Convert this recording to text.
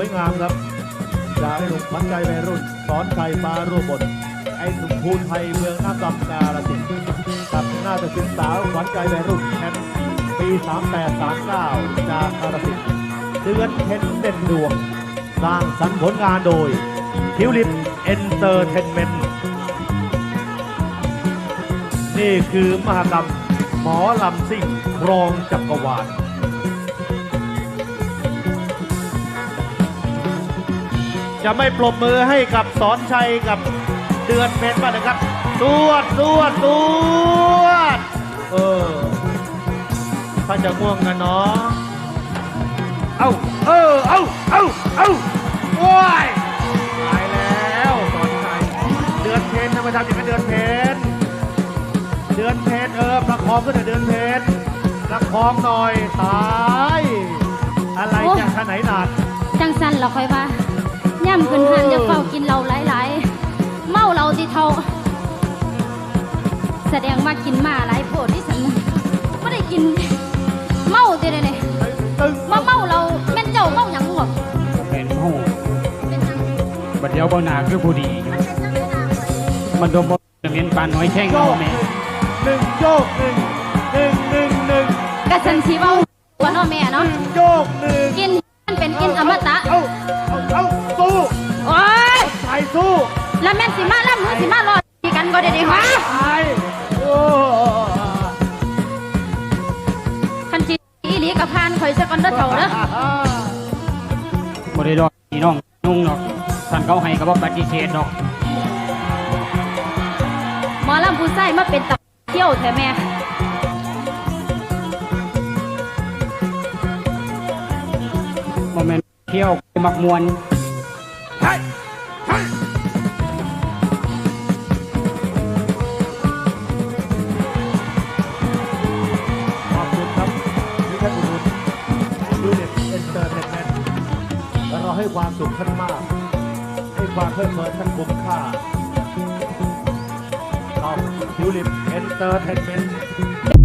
วยงามครับจากไอ้หนุ่มขวัญใจวัยรุ่นสอนชัยฟ้ารูปบทไอ้หนุ่มภูนไทยเมืองน้ำดำกาลสินกับหน้าตะสินสาวขวัญใจวัยรุ่นแชมป์ปี 3839 จากกาลสินเดือนเพ็ญเด่นดวง สร้างสรรค์ผลงานโดยทิวลิปเอนเตอร์เทนเมนต์นี่คือมหกรรมหมอลำซิ่งครองจักรวาล จะไม่ปรบมือให้กับสอนชัยกับเดือนเพชรบ้างนะครับตวดตวดตวดเออถ้าจะง่วงกันเนาะเอ้าเออเอ้าเอ้าเอ้าโอ้ยตายแล้วสอนชัยเดือนเพชรทำไมทำอย่างนั้นเดือนเพชรเดือนเพชรเออประคองขึ้นหน่อยเดือนเพชรประคองหน่อยตายอะไรจะขนาดหนักจังสันเราค่อยว่า ย่ำขึ้นหันจะเฝ้ากินเราหลายๆ เมาเราที่เท่า แสดงว่ากินมาหลายโพดที่ฉันไม่ได้กิน เมาตีเลยเนี่ยตึงมาเมาเราแม่นเจ้าเมาอย่างหัวเป็นหูเป็นทางบัดเดียวบ่หนาคือผู้ดีอยู่มันดมบ่เมียนปานน้อยแข้งโยเอากแม่หนึ่งโยกหนึ่งหนึ่งหนึ่งหนึ่งกระสันสีเมาหัวเนาะแม่เนาะโยกหนึ่งกินมันเป็นกินอมตะ แล้วแม่นสิมาล่ำมือสิมารอดดีกันก็ได้ดีวะใส่โอ้คันจีอีหลีกับพานข่อยสะกอนเด้อเถ่าเด้อบ่ได้ดอกพี่น้องนุ่งดอกท่านเขาให้ก็บ่ปฏิเสธดอกหมอลำผู้ใส่มาเป็นตับเที่ยวแท้แม่บ่แม่นเที่ยวมักมวนใช่ใช่ เราให้ความสุขท่านมาก ให้ความเพลิดเพลินท่านคุ้มค่าขอบทิวลิปเอนเตอร์เทนเมนต์